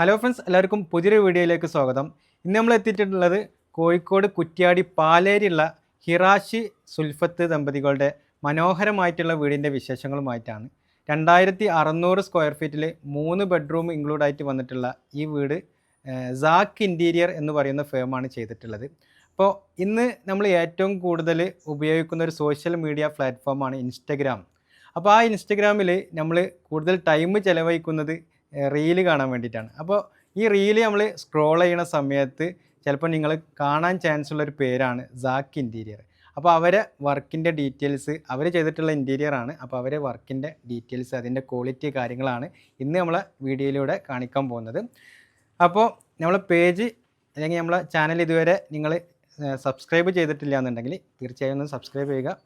Hello friends എല്ലാവർക്കും പുതിയൊരു വീഡിയോയിലേക്ക് സ്വാഗതം. ഇന്ന് നമ്മൾ എത്തിയിട്ടുള്ളത് കോഴിക്കോട് കുറ്റ്യാടി പാലേരിയുള്ള ഹിറാഷി സുൽഫത്ത് ദമ്പതികളുടെ മനോഹരമായിട്ടുള്ള വീടിന്റെ വിശേഷങ്ങളുമായിട്ടാണ്. രണ്ടായിരത്തി അറുന്നൂറ് സ്ക്വയർ ഫീറ്റിൽ മൂന്ന് ബെഡ്റൂം ഇൻക്ലൂഡ് ആയിട്ട് വന്നിട്ടുള്ള ഈ വീട് സാക്ക് ഇന്റീരിയർ എന്ന് പറയുന്ന ഫേമാണ് ചെയ്തിട്ടുള്ളത്. അപ്പോൾ ഇന്ന് നമ്മൾ ഏറ്റവും കൂടുതൽ ഉപയോഗിക്കുന്ന ഒരു സോഷ്യൽ മീഡിയ പ്ലാറ്റ്ഫോമാണ് ഇൻസ്റ്റഗ്രാം അപ്പോൾ ആ ഇൻസ്റ്റഗ്രാമിൽ നമ്മൾ കൂടുതൽ ടൈം ചിലവഴിക്കുന്നത് റീൽ കാണാൻ വേണ്ടിയിട്ടാണ്. അപ്പോൾ ഈ റീൽ നമ്മൾ സ്ക്രോൾ ചെയ്യണ സമയത്ത് ചിലപ്പോൾ നിങ്ങൾ കാണാൻ ചാൻസ് ഉള്ള ഒരു പേരാണ് സാക്ക് ഇന്റീരിയർ അപ്പോൾ അവരെ വർക്കിന്റെ ഡീറ്റെയിൽസ് അവർ ചെയ്തിട്ടുള്ള ഇന്റീരിയർ ആണ്. അപ്പോൾ അവരെ വർക്കിന്റെ ഡീറ്റെയിൽസ് അതിന്റെ ക്വാളിറ്റി കാര്യങ്ങളാണ് ഇന്ന് നമ്മൾ വീഡിയോയിലൂടെ കാണിക്കാൻ പോകുന്നത്. അപ്പോൾ നമ്മൾ പേജ് അല്ലെങ്കിൽ നമ്മൾ ചാനൽ ഇതുവരെ നിങ്ങൾ സബ്സ്ക്രൈബ് ചെയ്തിട്ടില്ല എന്നുണ്ടെങ്കിൽ തീർച്ചയായും ഒന്ന് സബ്സ്ക്രൈബ് ചെയ്യുക.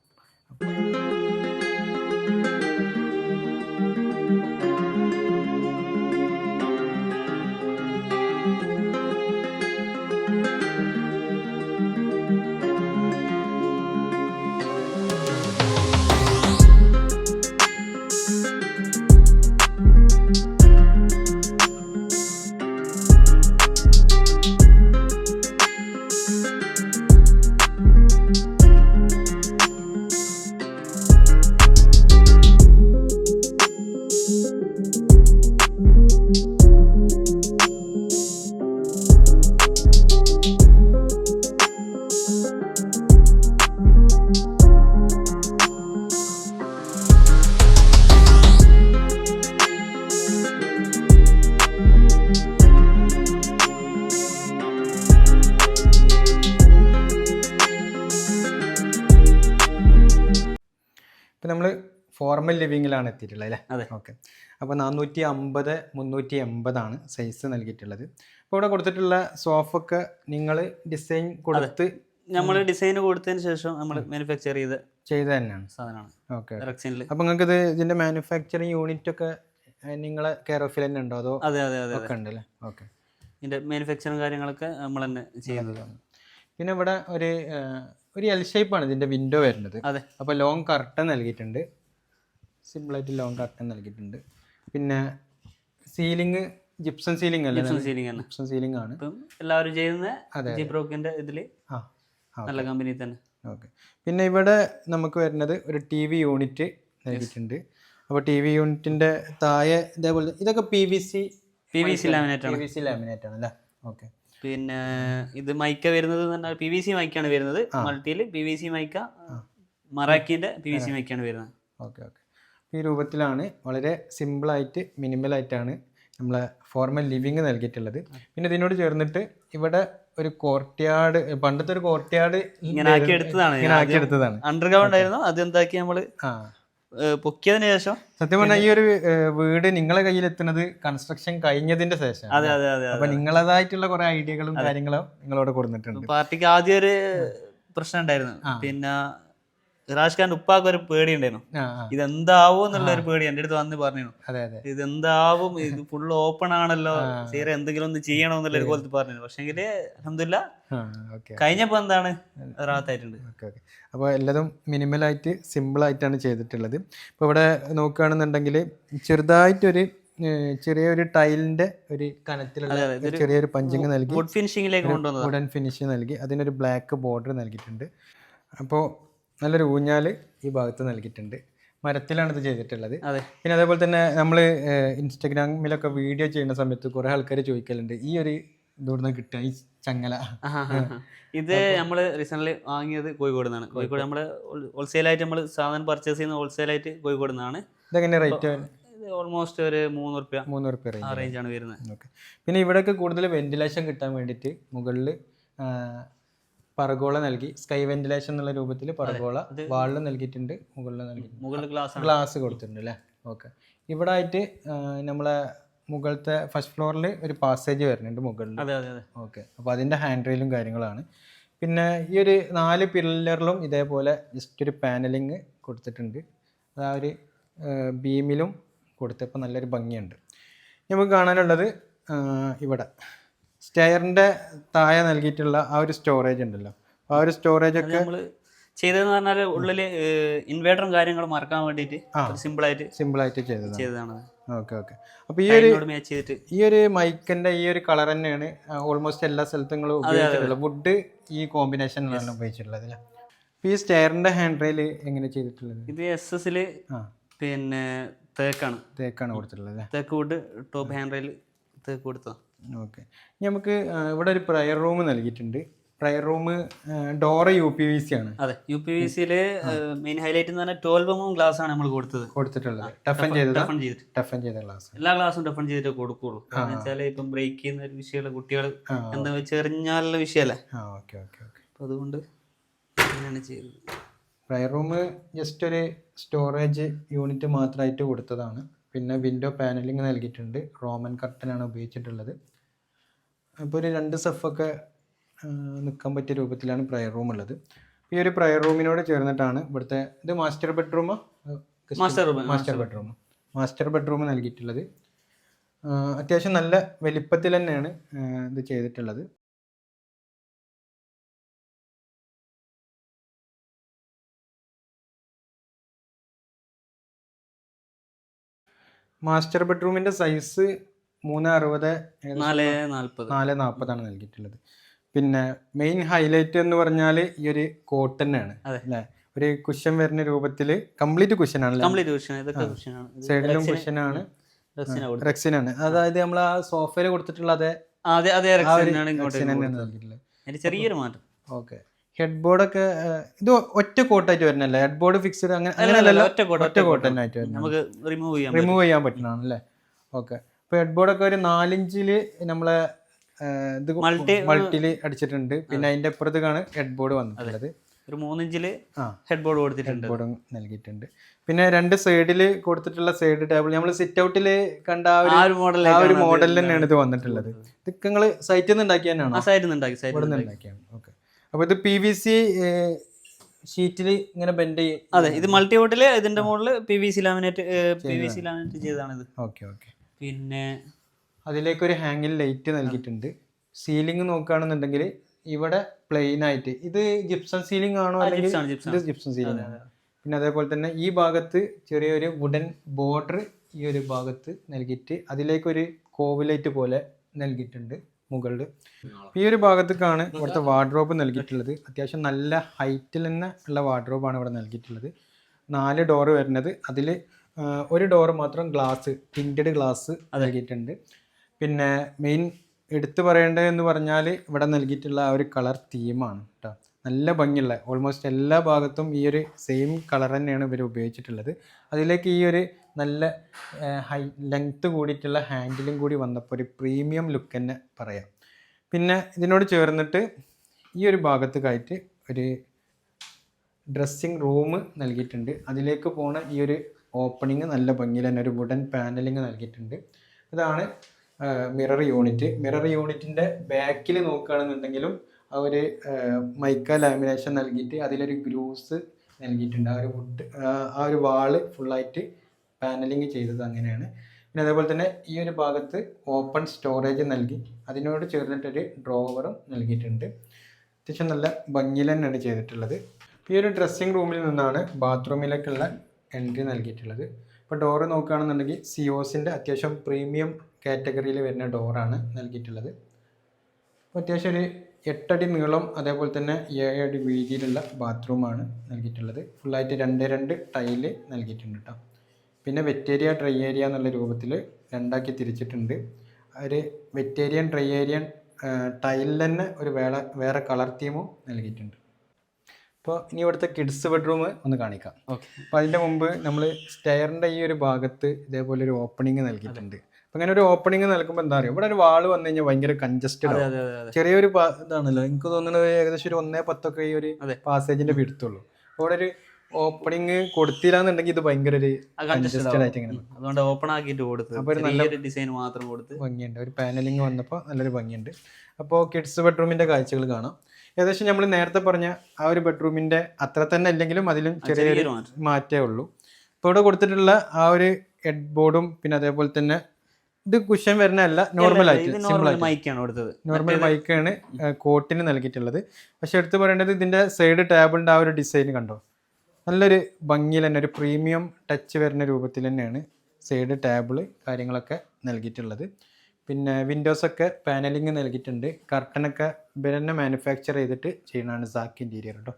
ഇപ്പം നമ്മൾ ഫോർമൽ ലിവിങ്ങിലാണ് എത്തിയിട്ടുള്ളത് അല്ലേ? അതെ. ഓക്കെ അപ്പോൾ നാനൂറ്റി അമ്പത് മുന്നൂറ്റി എൺപതാണ് സൈസ് നൽകിയിട്ടുള്ളത്. അപ്പോൾ ഇവിടെ കൊടുത്തിട്ടുള്ള സോഫൊക്കെ നിങ്ങൾ ഡിസൈൻ കൊടുത്ത് നമ്മൾ ഡിസൈൻ കൊടുത്തതിന് ശേഷം നമ്മൾ മാനുഫാക്ചർ ചെയ്ത് ചെയ്ത് തന്നെയാണ്. സാധനമാണ്. ഓക്കെ അപ്പോൾ നിങ്ങൾക്ക് ഇത് ഇതിന്റെ മാനുഫാക്ചറിങ് യൂണിറ്റ് ഒക്കെ നിങ്ങളെ കെയർ ഓഫിൽ തന്നെ ഉണ്ടോ? അതോ അതെ അതെ അതെ ഒക്കെ ഉണ്ട് ഉണ്ടല്ലേ ഓക്കെ ഇതിന്റെ മാനുഫാക്ചറും കാര്യങ്ങളൊക്കെ നമ്മൾ തന്നെ ചെയ്യുന്നതാണ് പിന്നെ ഇവിടെ ഒരു ഒരു എൽ ഷേപ്പാണ് ഇതിന്റെ വിൻഡോ വരുന്നത്. അതെ. അപ്പോൾ ലോങ് കർട്ടൻ നൽകിയിട്ടുണ്ട്. സിമ്പിളായിട്ട് ലോങ് കർട്ടൻ നൽകിയിട്ടുണ്ട്. പിന്നെ സീലിംഗ് ജിപ്സം സീലിംഗ് അല്ലേ? സീലിംഗ് തന്നെ ജിപ്സം സീലിംഗ് ആണ്. എല്ലാവരും ചെയ്യുന്ന. ജിബ്രോക്കിന്റെ ഇതിൽ നല്ല കമ്പനി തന്നെ. ഓക്കെ പിന്നെ ഇവിടെ നമുക്ക് വരുന്നത് ഒരു ടി വി യൂണിറ്റ് നൽകിയിട്ടുണ്ട്. അപ്പോൾ ടി വി യൂണിറ്റിന്റെ താഴെ ഇതേപോലെ ഇതൊക്കെ P V C P V C laminate P ആണ്. വി സി ലാമിനേറ്റ് ആണ് അല്ലേ ഓക്കെ പിന്നെ ഇത് മൈക്ക വരുന്നത് പി വി സി മൈക്കാണ് വരുന്നത്. മൾട്ടിയിൽ പി വി സി മൈക്ക മറാക്കിന്റെ പി വി സി മൈക്കാണ് വരുന്നത്. Okay okay. ഈ രൂപത്തിലാണ് വളരെ സിമ്പിളായിട്ട് മിനിമലായിട്ടാണ് നമ്മളെ ഫോർമൽ ലിവിങ് നൽകിയിട്ടുള്ളത്. പിന്നെ ഇതിനോട് ചേർന്നിട്ട് ഇവിടെ ഒരു കോർട്ട്യാർഡ് പണ്ടത്തെ ഒരു കോർട്ട്യാർഡ് ഇങ്ങനെ ആക്കി എടുത്തതാണ്. ഇങ്ങനെ അണ്ടർഗ്രൗണ്ട് ആയിരുന്നു. അത് എന്താക്കി നമ്മൾ ആ. പൊക്കിയതിന് ശേഷം സത്യം പറഞ്ഞാൽ ഈ ഒരു വീട് നിങ്ങളെ കയ്യിൽ എത്തുന്നത് കൺസ്ട്രക്ഷൻ കഴിഞ്ഞതിന്റെ ശേഷം അതെ അതെ അതെ അപ്പൊ നിങ്ങളതായിട്ടുള്ള കുറെ ഐഡിയകളും കാര്യങ്ങളും നിങ്ങളോട് കൊടുത്തിട്ടുണ്ട്. പാർട്ടിക്ക് ആദ്യം ഒരു പ്രശ്നം ഉണ്ടായിരുന്നു. പിന്നെ ഇറാഷ് ഖാന്റെ ഉപ്പാക്ക് ഒരു പേടി ഉണ്ടായിരുന്നു ഇതെന്താവോ എന്നുള്ള ഒരു പേടി എന്റെ അടുത്ത് വന്ന് പറഞ്ഞു ഇതെന്താവും? ഇത് ഫുൾ ഓപ്പൺ ആണല്ലോ. സീറ എന്തെങ്കിലും ഒന്ന് ചെയ്യണോ എന്നുള്ള ഒരു പോലത്തെ പറഞ്ഞു പക്ഷെങ്കിൽ അഹമ്മദില്ല കഴിഞ്ഞപ്പോ എന്താണ്? റാത്തായിട്ടുണ്ട്. അപ്പോൾ എല്ലാതും മിനിമലായിട്ട് സിമ്പിളായിട്ടാണ് ചെയ്തിട്ടുള്ളത്. ഇപ്പോൾ ഇവിടെ നോക്കുകയാണെന്നുണ്ടെങ്കിൽ ചെറുതായിട്ടൊരു ചെറിയൊരു ടൈലിന്റെ ഒരു കനത്തിലുള്ള ചെറിയൊരു പഞ്ചിങ് നൽകി. വുഡ് ഫിനിഷിംഗിലേക്ക് കൊണ്ടുവന്നു വുഡൻ ഫിനിഷ് നൽകി. അതിനൊരു ബ്ലാക്ക് ബോർഡർ നൽകിയിട്ടുണ്ട്. അപ്പോൾ നല്ലൊരു ഊഞ്ഞാൽ ഈ ഭാഗത്ത് നൽകിയിട്ടുണ്ട്. മരത്തിലാണ് ഇത് ചെയ്തിട്ടുള്ളത്. അതെ. പിന്നെ അതേപോലെ തന്നെ നമ്മൾ ഇൻസ്റ്റഗ്രാമിലൊക്കെ വീഡിയോ ചെയ്യുന്ന സമയത്ത് കുറേ ആൾക്കാർ ചോദിക്കലുണ്ട് ഈ ഒരു ഇവിടുന്ന് കിട്ടുക ഈ ചങ്ങല? ഇത് നമ്മൾ റീസെന്റ് വാങ്ങിയത് കോഴിക്കോട് നിന്നാണ്. കോഴിക്കോട്. നമ്മൾ ഹോൾസെയിലായിട്ട് നമ്മൾ സാധനം പർച്ചേസ് ചെയ്യുന്ന ഹോൾസെയിലായിട്ട് കോഴിക്കോട് നിന്നാണ്. ഇതെങ്ങനെ റേറ്റ് ഓൾമോസ്റ്റ് ഒരു മൂന്ന് റുപ്യ മൂന്ന് റുപ്യ റേഞ്ചാണ് റേഞ്ച് റേഞ്ച് ആണ് വരുന്നത്. പിന്നെ ഇവിടെയൊക്കെ കൂടുതൽ വെന്റിലേഷൻ കിട്ടാൻ വേണ്ടിയിട്ട് മുകളിൽ പറഗോള നൽകി. സ്കൈ വെന്റിലേഷൻ എന്നുള്ള രൂപത്തിൽ പറഗോള വാളിൽ നൽകിയിട്ടുണ്ട്. മുകളിൽ നൽകിയിട്ടുണ്ട്. മുകളിൽ ഗ്ലാസ് ഗ്ലാസ് കൊടുത്തിട്ടുണ്ട് അല്ലേ ഓക്കെ ഇവിടെ ആയിട്ട് നമ്മളെ മുകളിലത്തെ ഫസ്റ്റ് ഫ്ലോറിൽ ഒരു പാസേജ് വരുന്നുണ്ട് മുകളിൽ ഓക്കെ അപ്പോൾ അതിന്റെ ഹാൻഡ് റെയിലും കാര്യങ്ങളാണ്. പിന്നെ ഈ ഒരു നാല് പില്ലറിലും ഇതേപോലെ ജസ്റ്റ് ഒരു പാനലിങ് കൊടുത്തിട്ടുണ്ട്. അത് ആ ഒരു ബീമിലും കൊടുത്തപ്പോൾ നല്ലൊരു ഭംഗിയുണ്ട്. നമുക്ക് കാണാനുള്ളത് ഇവിടെ. സ്റ്റെയറിന്റെ താഴെ നൽകിയിട്ടുള്ള ആ ഒരു സ്റ്റോറേജ് ഉണ്ടല്ലോ. ആ ഒരു സ്റ്റോറേജ് ഒക്കെ നമ്മൾ ചെയ്തതെന്ന് പറഞ്ഞാൽ ഉള്ളിൽ ഇൻവേർട്ടറും കാര്യങ്ങളും മറക്കാൻ വേണ്ടിയിട്ട് സിമ്പിൾ ആയിട്ട് സിമ്പിളായിട്ട് ആയിട്ട് ചെയ്തതാണ്. Okay okay. അപ്പോൾ ഈ ഒരു ഈ ഒരു മൈക്കിന്റെ ഈ ഒരു കളർ തന്നെയാണ് ഓൾമോസ്റ്റ് എല്ലാ സ്ഥലത്തും നിങ്ങൾ ഉപയോഗിച്ചിട്ടുള്ളത്. വുഡ് ഈ കോമ്പിനേഷനിലാണ് ഉപയോഗിച്ചിട്ടുള്ളത് അല്ലേ? അപ്പോൾ ഈ സ്റ്റെയറിന്റെ ഹാൻഡ് റെയിൽ എങ്ങനെ ചെയ്തിട്ടുള്ളത്? ഇത് എസ് എസ് പിന്നെ തേക്കാണ്. തേക്കാണ് കൊടുത്തിട്ടുള്ളത് തേക്ക് വുഡ് ടോപ്പ് ഹാൻഡ് റെയിൽ തേക്ക് കൊടുത്തതാണ്. ഓക്കെ. നമുക്ക് ഇവിടെ ഒരു പ്രയർ റൂം നൽകിയിട്ടുണ്ട്. Prayer room Dora U P V C ആണ്. അതെ യു പി വി സിയിൽ മെയിൻ ഹൈലൈറ്റ് എന്ന് പറഞ്ഞാൽ ട്വൽവ് എം ഗ്ലാസ് ആണ് നമ്മൾ കൊടുത്തത്. കൊടുത്തിട്ടുള്ളത്. ടഫൻ ചെയ്ത് ടഫൻ ചെയ്ത ഗ്ലാസ് എല്ലാ ഗ്ലാസും ടഫൻ ചെയ്തിട്ട് കൊടുക്കുള്ളൂ. കാരണം വെച്ചാൽ ഇപ്പം ബ്രേക്ക് ചെയ്യുന്ന ഒരു വിഷയമുള്ള കുട്ടികൾ എന്താ എന്താ എറിഞ്ഞാലുള്ള വിഷയമല്ലേ? Okay okay okay. അപ്പൊ അതുകൊണ്ട് അങ്ങനെയാണ് ചെയ്തത്. പ്രയർ റൂം ജസ്റ്റ് ഒരു സ്റ്റോറേജ് യൂണിറ്റ് മാത്രമായിട്ട് കൊടുത്തതാണ്. പിന്നെ വിൻഡോ പാനലിംഗ് നൽകിയിട്ടുണ്ട്. റോമൻ കർട്ടൻ ആണ് ഉപയോഗിച്ചിട്ടുള്ളത്. അപ്പോൾ ഒരു രണ്ട് സെഫൊക്കെ നിൽക്കാൻ പറ്റിയ രൂപത്തിലാണ് പ്രയർ റൂം ഉള്ളത്. ഈ ഒരു പ്രയർ റൂമിനോട് ചേർന്നിട്ടാണ് ഇവിടുത്തെ ഇത് master ബെഡ്റൂമോ master room master bedroom master bedroom നൽകിയിട്ടുള്ളത്. അത്യാവശ്യം നല്ല വലിപ്പത്തിൽ തന്നെയാണ് ഇത് ചെയ്തിട്ടുള്ളത്. മാസ്റ്റർ ബെഡ്റൂമിന്റെ സൈസ് മൂന്ന് അറുപത് നാല് നാല് നാൽപ്പതാണ് നൽകിയിട്ടുള്ളത്. പിന്നെ മെയിൻ ഹൈലൈറ്റ് എന്ന് പറഞ്ഞാൽ ഈ ഒരു കോട്ടൺ ആണ് അല്ലേ? ഒരു കുഷൻ വരുന്ന രൂപത്തിൽ കംപ്ലീറ്റ് കുഷൻ ആണ്. കംപ്ലീറ്റ് കുഷൻ ഇതൊക്കെ സൈഡിലും കുഷനാണ് റെക്സിനാ കൊടുത്തത് റെക്സിനാണ് അതായത് നമ്മൾ ആ സോഫയിൽ കൊടുത്തിട്ടുള്ള അതേ അതെ അതെ ഇങ്ങോട്ട് റെക്സിൻ നൽകിയിട്ടുള്ളത്. ചെറിയൊരു മാറ്റം. ഓക്കെ. ഹെഡ് ബോർഡ് ഒക്കെ ഇത് ഒറ്റ കോട്ടായിട്ട് വരുന്നല്ലേ ഹെഡ് ബോർഡ് ഫിക്സ്ഡ് അങ്ങനെ ഒറ്റ കോട്ട് ഒറ്റ കോട്ട് തന്നെ ആയിട്ട് വരുന്നത്. നമുക്ക് റിമൂവ് ചെയ്യാൻ റിമൂവ് ചെയ്യാൻ പറ്റുന്നതാണ് അല്ലേ ഓക്കെ. അപ്പോൾ ഹെഡ് ബോർഡൊക്കെ ഒരു നാലിഞ്ചിൽ നമ്മളെ ഇത് മൾട്ടി മൾട്ടിയിൽ അടിച്ചിട്ടുണ്ട്. പിന്നെ അതിന്റെ അപ്പുറത്തേക്കാണ് ഹെഡ് ബോർഡ് വന്നിട്ടുള്ളത്. ഒരു മൂന്നിഞ്ചിൽ ഹെഡ് ബോർഡ് കൊടുത്തിട്ടുണ്ട്. ബോർഡും നൽകിയിട്ടുണ്ട്. പിന്നെ രണ്ട് സൈഡിൽ കൊടുത്തിട്ടുള്ള സൈഡ് ടേബിൾ നമ്മൾ സിറ്റ് ഔട്ടിൽ കണ്ട ആ ഒരു മോഡൽ ആ ഒരു മോഡൽ തന്നെയാണ് ഇത് വന്നിട്ടുള്ളത്. ഇതൊക്കെ നിങ്ങൾ സൈറ്റിൽ നിന്ന് ഉണ്ടാക്കിയ തന്നെയാണോ? സൈഡിൽ നിന്ന് ഉണ്ടാക്കി സൈറ്റിൽ നിന്ന് ഉണ്ടാക്കിയാണ്. ഓക്കെ. അപ്പോൾ ഇത് പി വി സി ഷീറ്റിൽ ഇങ്ങനെ ബെൻഡ് ചെയ്യും അതെ ഇത് മൾട്ടി ഔട്ടിൽ ഇതിന്റെ model P V C laminate P V C laminate ചെയ്തതാണിത്. Okay okay. പിന്നെ അതിലേക്കൊരു ഹാങ്ങിൽ ലൈറ്റ് നൽകിയിട്ടുണ്ട്. സീലിംഗ് നോക്കുകയാണെന്നുണ്ടെങ്കിൽ ഇവിടെ പ്ലെയിൻ ആയിട്ട് ഇത് ജിപ്സം സീലിംഗ് ആണോ അല്ലെങ്കിൽ ഇത് ജിപ്സം സീലിംഗ് ആണ്. പിന്നെ അതേപോലെ തന്നെ ഈ ഭാഗത്ത് ചെറിയൊരു വുഡൻ ബോർഡർ ഈ ഒരു ഭാഗത്ത് നൽകിയിട്ട് അതിലേക്കൊരു കോവിലൈറ്റ് പോലെ നൽകിയിട്ടുണ്ട് മുകളിൽ ഈ ഒരു ഭാഗത്തേക്കാണ് ഇവിടുത്തെ വാർഡ്രോബ് നൽകിയിട്ടുള്ളത്. അത്യാവശ്യം നല്ല ഹൈറ്റിൽ തന്നെ ഉള്ള വാർഡ്രോബാണ് ഇവിടെ നൽകിയിട്ടുള്ളത്. നാല് ഡോറ് വരുന്നത്. അതിൽ ഒരു ഡോർ മാത്രം ഗ്ലാസ് ടിന്റഡ് ഗ്ലാസ് നൽകിയിട്ടുണ്ട്. പിന്നെ മെയിൻ എടുത്തു പറയേണ്ടതെന്ന് പറഞ്ഞാൽ ഇവിടെ നൽകിയിട്ടുള്ള ആ ഒരു കളർ തീമാണ് കേട്ടോ നല്ല ഭംഗിയുള്ള ഓൾമോസ്റ്റ് എല്ലാ ഭാഗത്തും ഈ ഒരു സെയിം കളർ തന്നെയാണ് ഇവർ ഉപയോഗിച്ചിട്ടുള്ളത്. അതിലേക്ക് ഈ ഒരു നല്ല ഹൈ ലെങ്ത്ത് കൂടിയിട്ടുള്ള ഹാൻഡിലും കൂടി വന്നപ്പോൾ ഒരു പ്രീമിയം ലുക്ക് തന്നെ പറയാം. പിന്നെ ഇതിനോട് ചേർന്നിട്ട് ഈ ഒരു ഭാഗത്തേക്കായിട്ട് ഒരു ഡ്രസ്സിങ് റൂം നൽകിയിട്ടുണ്ട്. അതിലേക്ക് പോണ ഈ ഒരു ഓപ്പണിങ് നല്ല ഭംഗിയിൽ തന്നെ ഒരു വുഡൻ പാനലിങ് നൽകിയിട്ടുണ്ട്. ഇതാണ് മിറർ യൂണിറ്റ് മിറർ യൂണിറ്റിന്റെ ബാക്കിൽ നോക്കുകയാണെന്നുണ്ടെങ്കിലും ഒരു മൈക്ക ലാമിനേഷൻ നൽകിയിട്ട് അതിലൊരു ഗ്രൂസ് നൽകിയിട്ടുണ്ട്. ആ ഒരു വുഡ് ആ ഒരു വാൾ ഫുള്ളായിട്ട് പാനലിങ് ചെയ്തത് അങ്ങനെയാണ്. പിന്നെ അതേപോലെ തന്നെ ഈ ഒരു ഭാഗത്ത് ഓപ്പൺ സ്റ്റോറേജ് നൽകി അതിനോട് ചേർന്നിട്ടൊരു ഡ്രോവറും നൽകിയിട്ടുണ്ട്. അത്യാവശ്യം നല്ല ഭംഗിയിൽ തന്നെയാണ് ചെയ്തിട്ടുള്ളത്. ഈ ഒരു ഡ്രസ്സിംഗ് റൂമിൽ നിന്നാണ് ബാത്റൂമിലേക്കുള്ള എൻട്രി നൽകിയിട്ടുള്ളത്. ഇപ്പോൾ ഡോറ് നോക്കുകയാണെന്നുണ്ടെങ്കിൽ സിയോസിന്റെ അത്യാവശ്യം പ്രീമിയം കാറ്റഗറിയിൽ വരുന്ന ഡോറാണ് നൽകിയിട്ടുള്ളത്. അപ്പോൾ അത്യാവശ്യം ഒരു എട്ടടി നീളം അതേപോലെ തന്നെ ഏഴടി വീതിയിലുള്ള ബാത്റൂമാണ് നൽകിയിട്ടുള്ളത്. ഫുള്ളായിട്ട് രണ്ട് രണ്ട് ടൈൽ നൽകിയിട്ടുണ്ട് കേട്ടോ പിന്നെ വെറ്റേരിയ ഡ്രൈ ഏരിയ എന്നുള്ള രൂപത്തിൽ രണ്ടാക്കി തിരിച്ചിട്ടുണ്ട്. ഒരു വെറ്റേരിയൻ ഡ്രൈ ഏരിയൻ ടൈലിൽ തന്നെ ഒരു വേറെ വേറെ കളർ തീമും നൽകിയിട്ടുണ്ട്. അപ്പോൾ ഇനി ഇവിടുത്തെ കിഡ്സ് ബെഡ്റൂം ഒന്ന് കാണിക്കാം. ഓക്കെ അപ്പോൾ അതിന്റെ മുമ്പ് നമ്മൾ സ്റ്റെയറിന്റെ ഈ ഒരു ഭാഗത്ത് ഇതേപോലെ ഒരു ഓപ്പണിങ് നൽകിയിട്ടുണ്ട്. അപ്പോൾ അങ്ങനെ ഒരു ഓപ്പണിങ് നൽകുമ്പോൾ എന്താ പറയുക ഇവിടെ ഒരു വാൾ വന്നു കഴിഞ്ഞാൽ ഭയങ്കര കൺജസ്റ്റഡ് ചെറിയൊരു ഇതാണല്ലോ. എനിക്ക് തോന്നുന്നത് ഏകദേശം ഒരു ഒന്നേ പത്തൊക്കെ ഈ ഒരു പാസേജിന്റെ പാസേജിന്റെ പിടുത്തുള്ളൂ ഇവിടെ ഒരു ഓപ്പണിങ് കൊടുത്തില്ലാന്നുണ്ടെങ്കിൽ ഇത് ഭയങ്കര ഒരു കൺജസ്റ്റഡ് ആയിട്ട് ഇങ്ങനെ. അതുകൊണ്ട് ഓപ്പൺ ആക്കിയിട്ട് കൊടുത്ത് അപ്പോൾ ഒരു ഡിസൈൻ മാത്രം കൊടുത്ത്. ഭംഗിയുണ്ട്. ഒരു പാനലിങ് വന്നപ്പോൾ നല്ലൊരു ഭംഗിയുണ്ട്. അപ്പോൾ കിഡ്സ് ബെഡ്റൂമിന്റെ കാഴ്ചകൾ കാണാം. ഏകദേശം നമ്മൾ നേരത്തെ പറഞ്ഞ ആ ഒരു ബെഡ്റൂമിന്റെ അത്ര തന്നെ അല്ലെങ്കിലും അതിലും ചെറിയൊരു മാറ്റേ. ഉള്ളൂ. ഇപ്പോൾ ഇവിടെ കൊടുത്തിട്ടുള്ള ആ ഒരു ഹെഡ് ബോർഡും പിന്നെ അതേപോലെ തന്നെ ഇത് കുഷൻ വരുന്നതല്ല നോർമൽ ആയിട്ട് സിമ്പിൾ മൈക്കാണ് കൊടുത്തത്. നോർമൽ മൈക്കാണ് കോട്ടിന് നൽകിയിട്ടുള്ളത്. പക്ഷെ എടുത്തു പറയേണ്ടത് ഇതിന്റെ സൈഡ് ടേബിളിന്റെ ആ ഒരു ഡിസൈൻ കണ്ടോ? നല്ലൊരു ഭംഗിയിൽ തന്നെ ഒരു പ്രീമിയം ടച്ച് വരുന്ന രൂപത്തിൽ തന്നെയാണ് സൈഡ് ടേബിൾ കാര്യങ്ങളൊക്കെ നൽകിയിട്ടുള്ളത്. പിന്നെ വിൻഡോസൊക്കെ പാനലിങ് നൽകിയിട്ടുണ്ട്. കർട്ടനൊക്കെ ഇവർ തന്നെ മാനുഫാക്ചർ ചെയ്തിട്ട് ചെയ്യുന്നതാണ് സാക്ക് ഇന്റീരിയർ കേട്ടോ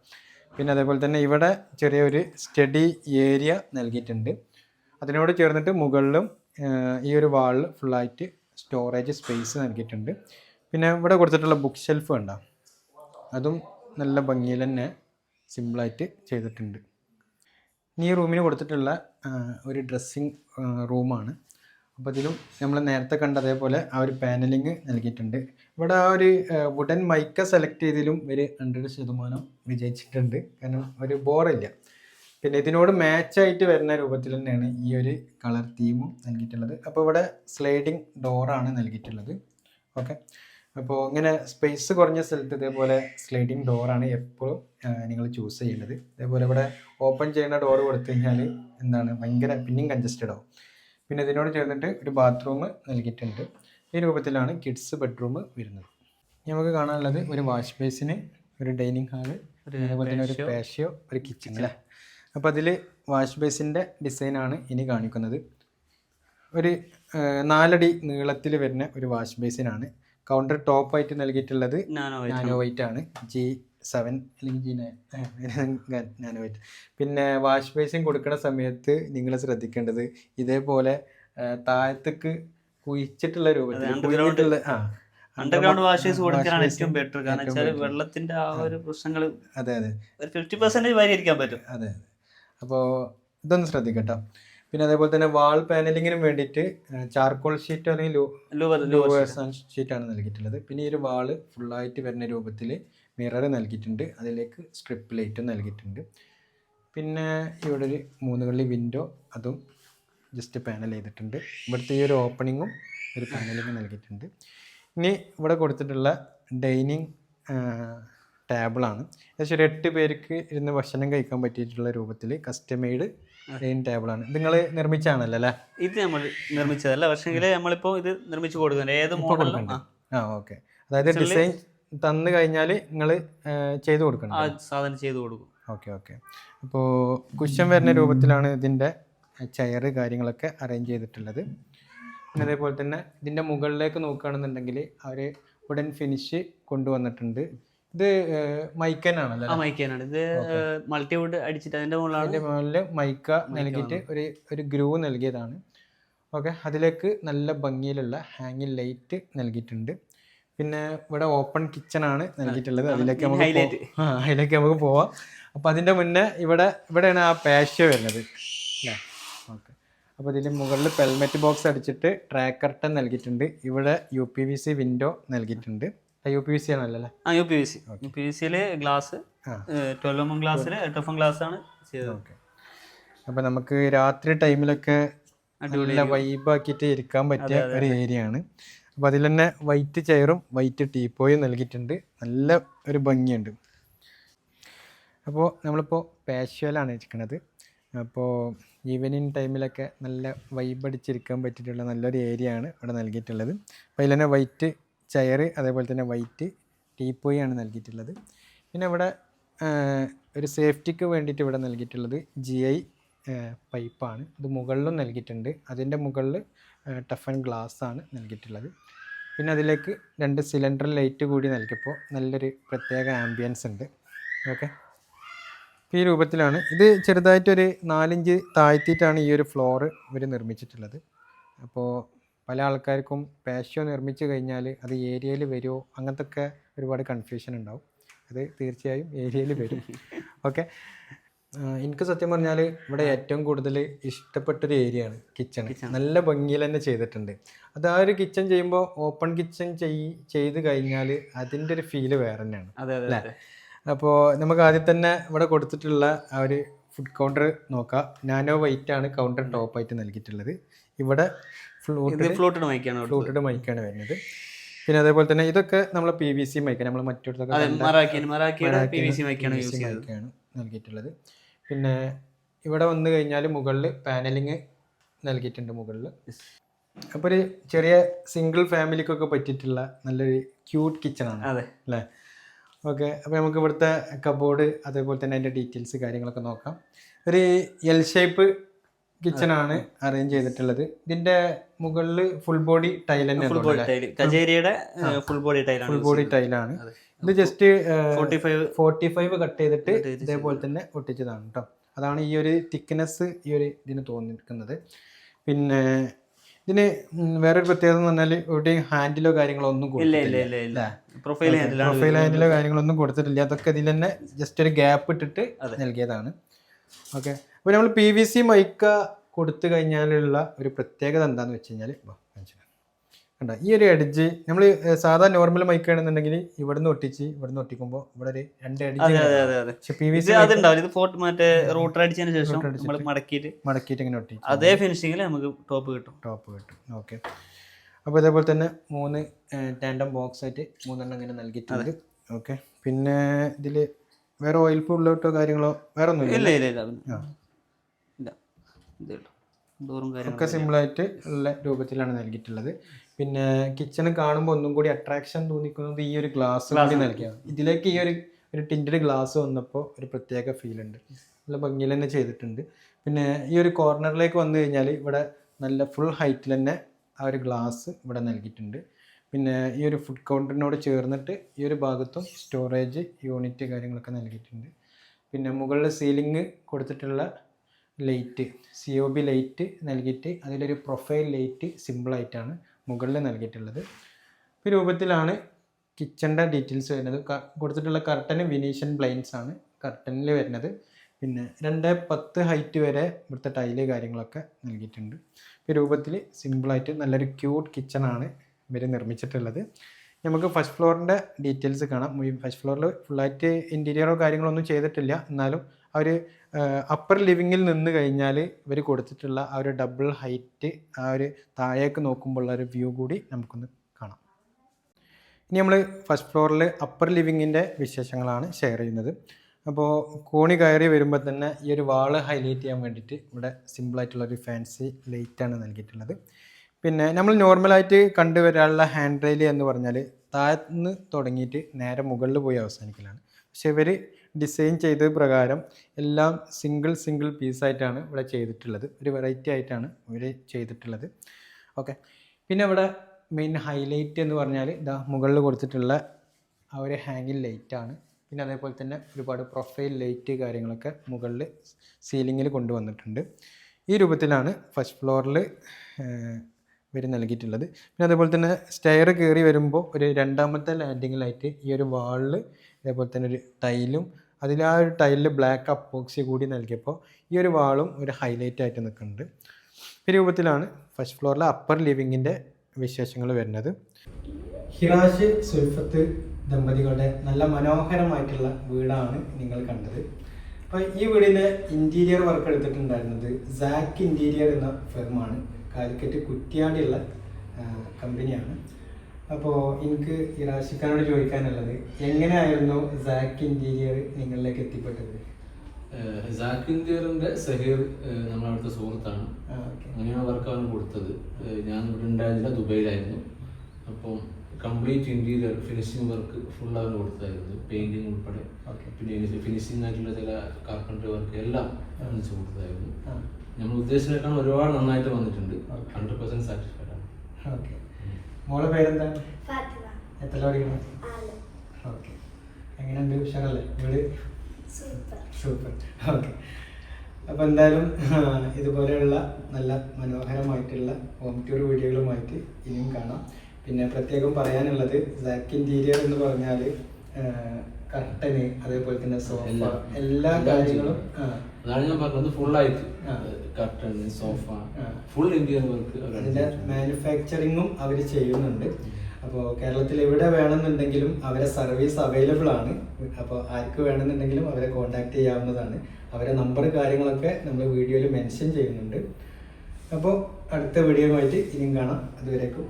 പിന്നെ അതേപോലെ തന്നെ ഇവിടെ ചെറിയൊരു സ്റ്റഡി ഏരിയ നൽകിയിട്ടുണ്ട്. അതിനോട് ചേർന്നിട്ട് മുകളിലും ഈ ഒരു വാളിൽ ഫുള്ളായിട്ട് സ്റ്റോറേജ് സ്പേസ് നൽകിയിട്ടുണ്ട്. പിന്നെ ഇവിടെ കൊടുത്തിട്ടുള്ള ബുക്ക് ഷെൽഫ് കണ്ടോ? അതും നല്ല ഭംഗിയിൽ തന്നെ സിമ്പിളായിട്ട് ചെയ്തിട്ടുണ്ട്. ഈ റൂമിന് കൊടുത്തിട്ടുള്ള ഒരു ഡ്രസ്സിങ് റൂമാണ് അപ്പോൾ ഇതിലും നമ്മൾ നേരത്തെ കണ്ട അതേപോലെ ആ ഒരു പാനലിങ് നൽകിയിട്ടുണ്ട്. ഇവിടെ ആ ഒരു വുഡൻ മൈക്ക സെലക്ട് ചെയ്തതിലും ഒരു ഹൺഡ്രഡ് ശതമാനം വിജയിച്ചിട്ടുണ്ട്. കാരണം ഒരു ബോറില്ല പിന്നെ ഇതിനോട് മാച്ചായിട്ട് വരുന്ന രൂപത്തിൽ തന്നെയാണ് ഈ ഒരു കളർ തീമും നൽകിയിട്ടുള്ളത്. അപ്പോൾ ഇവിടെ സ്ലൈഡിങ് ഡോറാണ് നൽകിയിട്ടുള്ളത്. ഓക്കെ. അപ്പോൾ ഇങ്ങനെ സ്പേസ് കുറഞ്ഞ സ്ഥലത്ത് ഇതേപോലെ സ്ലൈഡിങ് ഡോറാണ് എപ്പോഴും നിങ്ങൾ ചൂസ് ചെയ്യേണ്ടത്. ഇതേപോലെ ഇവിടെ ഓപ്പൺ ചെയ്യുന്ന ഡോർ കൊടുത്തു കഴിഞ്ഞാൽ എന്താണ്? ഭയങ്കര പിന്നെയും കൺജസ്റ്റഡ് ആവും. പിന്നെ ഇതിനോട് ചേർന്നിട്ട് ഒരു ബാത്റൂം നൽകിയിട്ടുണ്ട്. ഈ രൂപത്തിലാണ് കിഡ്സ് ബെഡ്റൂം വരുന്നത്. നമുക്ക് കാണാനുള്ളത് ഒരു വാഷ് ബേസിന് ഒരു ഡൈനിങ് ഹാൾ അതേപോലെ തന്നെ ഒരു പേഷ്യോ ഒരു കിച്ചൺ അല്ലേ? അപ്പോൾ അതിൽ വാഷ് ബേസിന്റെ ഡിസൈനാണ് ഇനി കാണിക്കുന്നത്. ഒരു നാലടി നീളത്തിൽ വരുന്ന ഒരു വാഷ് ബേസിനാണ് കൗണ്ടർ ടോപ്പായിട്ട് നൽകിയിട്ടുള്ളത് നാനോ വൈറ്റ് ആണ്. ജി സെവൻ അല്ലെങ്കിൽ ജി നയൻ നാനോ പിന്നെ വാഷ് ബേസിൻ കൊടുക്കുന്ന സമയത്ത് നിങ്ങൾ ശ്രദ്ധിക്കേണ്ടത് ഇതേപോലെ താഴത്തേക്ക് കുഴിച്ചിട്ടുള്ള രൂപത്തിൽ ആ. അണ്ടർഗ്രൗണ്ട് വാഷേഴ്സ് കൊടുക്കാനാണ് ഏറ്റവും ബെറ്റർ കാരണം വെച്ചാൽ വെള്ളത്തിന്റെ ആ ഒരു പ്രശ്നങ്ങൾ അതെ അതെ. ഒരു ഫിഫ്റ്റി പെർസെന്റേജ് പരിഹരിക്കാൻ പറ്റും. അതെ അപ്പോൾ ഇതൊന്ന് ശ്രദ്ധിക്കട്ടോ. പിന്നെ അതേപോലെ തന്നെ വാൾ പാനലിങ്ങിന് വേണ്ടിയിട്ട് ചാർക്കോൾ ഷീറ്റ് അല്ലെങ്കിൽ ലൂവർ ഷീറ്റ് ഷീറ്റാണ് നൽകിയിട്ടുള്ളത്. പിന്നെ ഈ ഒരു വാൾ ഫുള്ളായിട്ട് വരുന്ന രൂപത്തിൽ മിറർ നൽകിയിട്ടുണ്ട്. അതിലേക്ക് സ്ട്രിപ്പ് ലൈറ്റും നൽകിയിട്ടുണ്ട്. പിന്നെ ഇവിടെ ഒരു മൂന്ന് കള്ളി വിൻഡോ അതും ജസ്റ്റ് പാനൽ ചെയ്തിട്ടുണ്ട്. ഇവിടുത്തെ ഈ ഒരു ഓപ്പണിങ്ങും ഒരു പാനലിങ് നൽകിയിട്ടുണ്ട്. ഇനി ഇവിടെ കൊടുത്തിട്ടുള്ള ഡൈനിങ് ടേബിളാണ് ഏകദേശം ഒരു എട്ട് പേർക്ക് ഇരുന്ന് ഭക്ഷണം കഴിക്കാൻ പറ്റിയിട്ടുള്ള രൂപത്തിൽ കസ്റ്റമൈഡ് ഡൈനിങ് ടേബിളാണ് ഇത് നിങ്ങൾ നിർമ്മിച്ചാണല്ലോ അല്ലേ? ഇത് നമ്മൾ നിർമ്മിച്ചതല്ല. പക്ഷേ നമ്മളിപ്പോൾ ഇത് നിർമ്മിച്ചു കൊടുക്കുന്നുണ്ട്. ഏത് മോഡലും ആ. ഓക്കെ അതായത് ഡിസൈൻ തന്നു കഴിഞ്ഞാൽ നിങ്ങൾ ചെയ്തു കൊടുക്കണം ആ സാധനം ചെയ്തു കൊടുക്കും. Okay okay. അപ്പോൾ കുഷ്യൻ വരുന്ന രൂപത്തിലാണ് ഇതിന്റെ ചെയർ കാര്യങ്ങളൊക്കെ അറേഞ്ച് ചെയ്തിട്ടുള്ളത്. പിന്നെ അതേപോലെ തന്നെ ഇതിന്റെ മുകളിലേക്ക് നോക്കുകയാണെന്നുണ്ടെങ്കിൽ അവർ ഉടൻ ഫിനിഷ് കൊണ്ടുവന്നിട്ടുണ്ട്. ഇത് മൈക്കനാണല്ലോ ആ മൈക്കനാണ്. ഇത് മൾട്ടിവുഡ് അടിച്ചിട്ട് അതിന്റെ മുകളിലാണ് അതിന്റെ മുകളിൽ മൈക്ക നൽകിയിട്ട് ഒരു ഒരു ഗ്രൂ നൽകിയതാണ്. ഓക്കെ അതിലേക്ക് നല്ല ഭംഗിയിലുള്ള ഹാങ്ങിങ് ലൈറ്റ് നൽകിയിട്ടുണ്ട്. പിന്നെ ഇവിടെ ഓപ്പൺ കിച്ചൺ ആണ് നൽകിയിട്ടുള്ളത്. അതിലേക്ക് നമുക്ക് അതിലേക്ക് നമുക്ക് പോവാം. അപ്പോൾ അതിന്റെ മുന്നേ ഇവിടെ ഇവിടെയാണ് ആ പാഷ്യ വരുന്നത്. അല്ലേ ഓക്കെ. അപ്പോൾ ഇതിൽ മുകളിൽ പെൽമെറ്റ് ബോക്സ് അടിച്ചിട്ട് ട്രാക്ക് കർട്ടൻ നൽകിയിട്ടുണ്ട്. ഇവിടെ U P V C window നൽകിയിട്ടുണ്ട്. യു പി വി സി ആണല്ലോ അല്ലേ? ആ U P V C U P V സിയിൽ ഗ്ലാസ്. ട്വൽവ് എം എം ഗ്ലാസ്സിൽ എട്ട് എം ഗ്ലാസ് ആണ് ചെയ്തത്. ഓക്കെ. അപ്പോൾ നമുക്ക് രാത്രി ടൈമിലൊക്കെ നല്ല വൈബാക്കിയിട്ട് ഇരിക്കാൻ പറ്റിയ ഒരു ഏരിയ ആണ്. അപ്പോൾ അതിൽ തന്നെ വൈറ്റ് ചെയറും വൈറ്റ് ടീപ്പോയും നൽകിയിട്ടുണ്ട്. നല്ല ഒരു ഭംഗിയുണ്ട്. അപ്പോൾ നമ്മളിപ്പോൾ പാഷ്വലാണ് ഇരിക്കുന്നത് അപ്പോൾ ഈവനിങ് ടൈമിലൊക്കെ നല്ല വൈബ് അടിച്ചിരിക്കാൻ പറ്റിയിട്ടുള്ള നല്ലൊരു ഏരിയ ആണ് ഇവിടെ നൽകിയിട്ടുള്ളത്. അപ്പോൾ അതിൽ തന്നെ വൈറ്റ് ചെയർ അതേപോലെ തന്നെ വൈറ്റ് ടീപ്പോയാണ് നൽകിയിട്ടുള്ളത്. പിന്നെ ഇവിടെ ഒരു സേഫ്റ്റിക്ക് വേണ്ടിയിട്ട് ഇവിടെ നൽകിയിട്ടുള്ളത് ജി ഐ പൈപ്പാണ് ഇത് മുകളിലും നൽകിയിട്ടുണ്ട്. അതിന്റെ മുകളിൽ ടഫൻ ഗ്ലാസ് ആണ് നൽകിയിട്ടുള്ളത്. പിന്നെ അതിലേക്ക് രണ്ട് സിലിണ്ടർ ലൈറ്റ് കൂടി നൽകിയപ്പോൾ നല്ലൊരു പ്രത്യേക ആംബിയൻസ് ഉണ്ട്. ഓക്കെ ഈ രൂപത്തിലാണ്. ഇത് ചെറുതായിട്ടൊരു നാലിഞ്ച് താഴ്ത്തിയിട്ടാണ് ഈ ഒരു ഫ്ലോറ് ഇവർ നിർമ്മിച്ചിട്ടുള്ളത്. അപ്പോൾ പല ആൾക്കാർക്കും പാഷ്യോ നിർമ്മിച്ചു കഴിഞ്ഞാൽ അത് ഏരിയയിൽ വരുമോ? അങ്ങനത്തെ ഒക്കെ ഒരുപാട് കൺഫ്യൂഷൻ ഉണ്ടാവും. അത് തീർച്ചയായും ഏരിയയിൽ വരും. ഓക്കെ എനിക്ക് സത്യം പറഞ്ഞാൽ ഇവിടെ ഏറ്റവും കൂടുതൽ ഇഷ്ടപ്പെട്ടൊരു ഏരിയയാണ് കിച്ചൺ നല്ല ഭംഗിയിൽ തന്നെ ചെയ്തിട്ടുണ്ട്. അത് ആ ഒരു കിച്ചൺ ചെയ്യുമ്പോൾ ഓപ്പൺ കിച്ചൺ ചെയ് ചെയ്ത് കഴിഞ്ഞാൽ അതിന്റെ ഒരു ഫീൽ വേറെ തന്നെയാണ്. അല്ലേ? അപ്പോൾ നമുക്ക് ആദ്യം തന്നെ ഇവിടെ കൊടുത്തിട്ടുള്ള ആ ഒരു ഫുഡ് കൗണ്ടർ നോക്കാം. നാനോ വൈറ്റ് ആണ് കൗണ്ടർ ടോപ്പ് ആയിട്ട് നൽകിയിട്ടുള്ളത്. ഇവിടെ ഫ്ലൂട്ടഡ് ഫ്ലൂട്ട് മൈക്കാണ്. ഫ്ലൂട്ടഡ് മൈക്കാണ് വരുന്നത്. പിന്നെ അതേപോലെ തന്നെ ഇതൊക്കെ നമ്മൾ പി വി സി മൈക്കാണ് നമ്മൾ മറ്റൊരു മൈക്കാണ് നൽകിയിട്ടുള്ളത്. പിന്നെ ഇവിടെ വന്നു കഴിഞ്ഞാൽ മുകളിൽ പാനലിങ് നൽകിയിട്ടുണ്ട് മുകളിൽ അപ്പോൾ ഒരു ചെറിയ സിംഗിൾ ഫാമിലിക്കൊക്കെ പറ്റിയിട്ടുള്ള നല്ലൊരു ക്യൂട്ട് കിച്ചണാണ്. അതെ. അല്ലേ? ഓക്കെ. അപ്പോൾ നമുക്ക് ഇവിടുത്തെ കബോർഡ് അതേപോലെ തന്നെ അതിന്റെ ഡീറ്റെയിൽസ് കാര്യങ്ങളൊക്കെ നോക്കാം. ഒരു എൽ ഷേപ്പ് കിച്ചണാണ് അറേഞ്ച് ചെയ്തിട്ടുള്ളത്. ഇതിന്റെ മുകളിൽ ഫുൾ ബോഡി ടൈൽ തന്നെ ഫുൾ ബോഡി ടൈൽ കജേരിയുടെ ഫുൾ ബോഡി ടൈലാണ് ഫുൾ ബോഡി ടൈലാണ് ഇത് just forty five forty five cut ചെയ്തിട്ട് ഇതേപോലെ തന്നെ ഒട്ടിച്ചതാണ് കേട്ടോ അതാണ് ഈ ഒരു തിക്നെസ് ഈ ഒരു ഇതിന് തോന്നിയിരിക്കുന്നത്. പിന്നെ ഇതിന് വേറൊരു പ്രത്യേകത എന്ന് പറഞ്ഞാൽ എവിടെയും ഹാൻഡിലോ കാര്യങ്ങളോ ഒന്നും ഹാൻഡിലോ പ്രൊഫൈൽ ഹാൻഡിലോ കാര്യങ്ങളൊന്നും കൊടുത്തിട്ടില്ല. അതൊക്കെ ഇതിൽ തന്നെ ജസ്റ്റ് ഒരു ഗ്യാപ്പ് ഇട്ടിട്ട് നൽകിയതാണ്. ഓക്കെ അപ്പോൾ നമ്മൾ പി വി സി മൈക്ക കൊടുത്തു കഴിഞ്ഞാലുള്ള ഒരു പ്രത്യേകത എന്താണെന്ന് വെച്ച് കഴിഞ്ഞാൽ കണ്ട? ഈ ഒരു എഡ്ജ് നമ്മൾ സാധാ നോർമൽ മൈക്ക് ആണെന്നുണ്ടെങ്കിൽ ഇവിടുന്ന് ഒട്ടിച്ച് ഇവിടുന്ന് ഒട്ടിക്കുമ്പോൾ ഇവിടെ ഒരു രണ്ട് എഡ്ജ് ഫോട്ടോ മറ്റേ റൂട്ടർ അടിച്ചതിന് ശേഷം മടക്കിയിട്ട് മടക്കിയിട്ട് ഇങ്ങനെ ഒട്ടിച്ച് അതേ ഫിനിഷിംഗിൽ നമുക്ക് ടോപ്പ് കിട്ടും. ടോപ്പ് കിട്ടും. ഓക്കെ അപ്പോൾ ഇതേപോലെ തന്നെ മൂന്ന് ടാൻഡം ബോക്സ് ആയിട്ട് മൂന്നെണ്ണം ഇങ്ങനെ നൽകിയിട്ടുണ്ട്. ഓക്കെ പിന്നെ ഇതിൽ വേറെ ഓയിൽ പുള്ളോട്ടോ കാര്യങ്ങളോ വേറെ ഒന്നും ഇല്ല ഇല്ല ഇല്ല. ഇല്ല. ഒക്കെ സിമ്പിളായിട്ട് ഉള്ള രൂപത്തിലാണ് നൽകിയിട്ടുള്ളത്. പിന്നെ കിച്ചൺ കാണുമ്പോൾ ഒന്നും കൂടി അട്രാക്ഷൻ തോന്നിക്കുന്നത് ഈ ഒരു ഗ്ലാസ് കൂടി നൽകിയാണ് ഇതിലേക്ക് ഈ ഒരു ഒരു ടിന്റഡ് ഗ്ലാസ് വന്നപ്പോൾ ഒരു പ്രത്യേക ഫീൽ ഉണ്ട്. നല്ല ഭംഗിയിൽ തന്നെ ചെയ്തിട്ടുണ്ട്. പിന്നെ ഈ ഒരു കോർണറിലേക്ക് വന്നു കഴിഞ്ഞാൽ ഇവിടെ നല്ല ഫുൾ ഹൈറ്റിൽ തന്നെ ആ ഒരു ഗ്ലാസ് ഇവിടെ നൽകിയിട്ടുണ്ട്. പിന്നെ ഈ ഒരു ഫുഡ് കൗണ്ടറിനോട് ചേർന്നിട്ട് ഈ ഒരു ഭാഗത്തും സ്റ്റോറേജ് യൂണിറ്റ് കാര്യങ്ങളൊക്കെ നൽകിയിട്ടുണ്ട്. പിന്നെ മുകളിൽ സീലിംഗ് കൊടുത്തിട്ടുള്ള light C O B light നൽകിയിട്ട് അതിലൊരു പ്രൊഫൈൽ ലൈറ്റ് സിമ്പിളായിട്ടാണ് മുകളിൽ നൽകിയിട്ടുള്ളത്. ഈ രൂപത്തിലാണ് കിച്ചന്റെ ഡീറ്റെയിൽസ് വരുന്നത്. കൊടുത്തിട്ടുള്ള കർട്ടന് വിനീഷ്യൻ ബ്ലൈൻസ് ആണ് കർട്ടനിൽ വരുന്നത്. പിന്നെ രണ്ട് പത്ത് ഹൈറ്റ് വരെ ഇവിടുത്തെ ടൈൽ കാര്യങ്ങളൊക്കെ നൽകിയിട്ടുണ്ട്. ഈ രൂപത്തിൽ സിമ്പിളായിട്ട് നല്ലൊരു ക്യൂട്ട് കിച്ചണാണ് ഇവർ നിർമ്മിച്ചിട്ടുള്ളത്. നമുക്ക് ഫസ്റ്റ് ഫ്ലോറിന്റെ ഡീറ്റെയിൽസ് കാണാം. ഫസ്റ്റ് ഫ്ലോറിൽ ഫുള്ളായിട്ട് ഇന്റീരിയറോ കാര്യങ്ങളോ ഒന്നും ചെയ്തിട്ടില്ല. എന്നാലും ഒരു അപ്പർ ലിവിങ്ങിൽ നിന്ന് കഴിഞ്ഞാൽ ഇവർ കൊടുത്തിട്ടുള്ള ആ ഒരു ഡബിൾ ഹൈറ്റ് ആ ഒരു താഴേക്ക് നോക്കുമ്പോൾ ഉള്ള ഒരു വ്യൂ കൂടി നമുക്കൊന്ന് കാണാം. ഇനി നമ്മൾ ഫസ്റ്റ് ഫ്ലോറിൽ അപ്പർ ലിവിങ്ങിന്റെ വിശേഷങ്ങളാണ് ഷെയർ ചെയ്യുന്നത്. അപ്പോൾ കോണി കയറി വരുമ്പോൾ തന്നെ ഈ ഒരു വാൾ ഹൈലൈറ്റ് ചെയ്യാൻ വേണ്ടിയിട്ട് ഇവിടെ സിമ്പിളായിട്ടുള്ളൊരു ഫാൻസി ലൈറ്റാണ് നൽകിയിട്ടുള്ളത്. പിന്നെ നമ്മൾ നോർമലായിട്ട് കണ്ടുവരാനുള്ള ഹാൻഡ് റെയിൽ എന്ന് പറഞ്ഞാൽ താഴ്ന്ന് തുടങ്ങിയിട്ട് നേരെ മുകളിൽ പോയി അവസാനിക്കലാണ്. പക്ഷേ ഇവർ ഡിസൈൻ ചെയ്ത പ്രകാരം എല്ലാം സിംഗിൾ സിംഗിൾ പീസായിട്ടാണ് ഇവിടെ ചെയ്തിട്ടുള്ളത്. ഒരു വെറൈറ്റി ആയിട്ടാണ് ഇവർ ചെയ്തിട്ടുള്ളത്. ഓക്കെ പിന്നെ ഇവിടെ മെയിൻ ഹൈലൈറ്റ് എന്ന് പറഞ്ഞാൽ ഇതാ മുകളിൽ കൊടുത്തിട്ടുള്ള ആ ഒരു ഹാങ്ങിങ് ലൈറ്റാണ് പിന്നെ അതേപോലെ തന്നെ ഒരുപാട് പ്രൊഫൈൽ ലൈറ്റ് കാര്യങ്ങളൊക്കെ മുകളിൽ സീലിങ്ങിൽ കൊണ്ടുവന്നിട്ടുണ്ട്. ഈ രൂപത്തിലാണ് ഫസ്റ്റ് ഫ്ലോറിൽ ഇവർ നൽകിയിട്ടുള്ളത്. പിന്നെ അതേപോലെ തന്നെ സ്റ്റെയർ കയറി വരുമ്പോൾ ഒരു രണ്ടാമത്തെ ലാൻഡിങ്ങിലായിട്ട് ഈ ഒരു വാളിൽ അതേപോലെ തന്നെ ഒരു ടൈലും അതിൽ ആ ഒരു ടൈലിൽ ബ്ലാക്ക് അപ്പോക്സി കൂടി നൽകിയപ്പോൾ ഈ ഒരു വാളും ഒരു ഹൈലൈറ്റ് ആയിട്ട് നിൽക്കുന്നുണ്ട്. ഈ രൂപത്തിലാണ് ഫസ്റ്റ് ഫ്ലോറിലെ അപ്പർ ലിവിങ്ങിന്റെ വിശേഷങ്ങൾ വരുന്നത്. ഹിറാഷ് സുൽഫത്ത് ദമ്പതികളുടെ നല്ല മനോഹരമായിട്ടുള്ള വീടാണ് നിങ്ങൾ കണ്ടത്. അപ്പോൾ ഈ വീടിന്റെ ഇന്റീരിയർ വർക്ക് എടുത്തിട്ടുണ്ടായിരുന്നത് സാക്ക് ഇന്റീരിയർ എന്ന ഫെർമാണ് കാലിക്കറ്റ് കുറ്റിയാടിയുള്ള കമ്പനിയാണ് അപ്പോൾ എനിക്ക് ഹിറാഷിക്കാനോട് ചോദിക്കാനുള്ളത് എങ്ങനെയായിരുന്നു സാക്ക് ഇന്റീരിയർ നിങ്ങളിലേക്ക് എത്തിപ്പെട്ടത്? സാക്ക് ഇന്ത്യറിന്റെ സഹീർ നമ്മളവിടുത്തെ അവിടുത്തെ സുഹൃത്താണ്. അങ്ങനെയാണ് വർക്ക് അവൻ കൊടുത്തത്. ഞാൻ ഇവിടെ ഉണ്ടായിരുന്നില്ല ദുബൈയിലായിരുന്നു. അപ്പം complete interior finishing work full അവന് കൊടുത്തായിരുന്നു പെയിന്റിങ് ഉൾപ്പെടെ. പിന്നെ ഫിനിഷിംഗ് ആയിട്ടുള്ള ചില കാർപ്പൻട്രി വർക്ക് എല്ലാം അവന് കൊടുത്തായിരുന്നു. നമ്മൾ ഉദ്ദേശിച്ചേക്കാൾ ഒരുപാട് നന്നായിട്ട് വന്നിട്ടുണ്ട്. ഹൺഡ്രഡ് പെർസെന്റ് സാറ്റിസ്ഫൈഡ് ആണ്. ഓക്കെ. മോളെ പേരെന്താ? ഫാത്തിമ. എത്ര പഠിക്കണം ഓക്കെ. എങ്ങനെയുണ്ട് ഉഷാറല്ലേ വീട് സൂപ്പർ. സൂപ്പർ. ഓക്കെ. അപ്പോൾ എന്തായാലും ഇതുപോലെയുള്ള നല്ല മനോഹരമായിട്ടുള്ള ഹോം ടൂർ വീഡിയോകളുമായിട്ട് ഇനിയും കാണാം. പിന്നെ പ്രത്യേകം പറയാനുള്ളത് സാക്ക് ഇന്റീരിയർ എന്ന് പറഞ്ഞാൽ കർട്ടന് അതേപോലെ തന്നെ സോഫ എല്ലാ കാര്യങ്ങളും അതാണ് ഞാൻ പറഞ്ഞത് ഫുൾ ആയിട്ട്. Curtain sofa full Indian work അതിന്റെ മാനുഫാക്ചറിങ്ങും അവർ ചെയ്യുന്നുണ്ട്. അപ്പോൾ കേരളത്തിൽ എവിടെ വേണമെന്നുണ്ടെങ്കിലും അവരെ സർവീസ് അവൈലബിൾ ആണ്. അപ്പോൾ ആർക്ക് വേണമെന്നുണ്ടെങ്കിലും അവരെ കോൺടാക്ട് ചെയ്യാവുന്നതാണ്. അവരെ നമ്പർ കാര്യങ്ങളൊക്കെ നമ്മൾ വീഡിയോയിൽ മെൻഷൻ ചെയ്യുന്നുണ്ട്. അപ്പോൾ അടുത്ത വീഡിയോയുമായിട്ട് ഇനിയും കാണാം. അതുവരേക്കും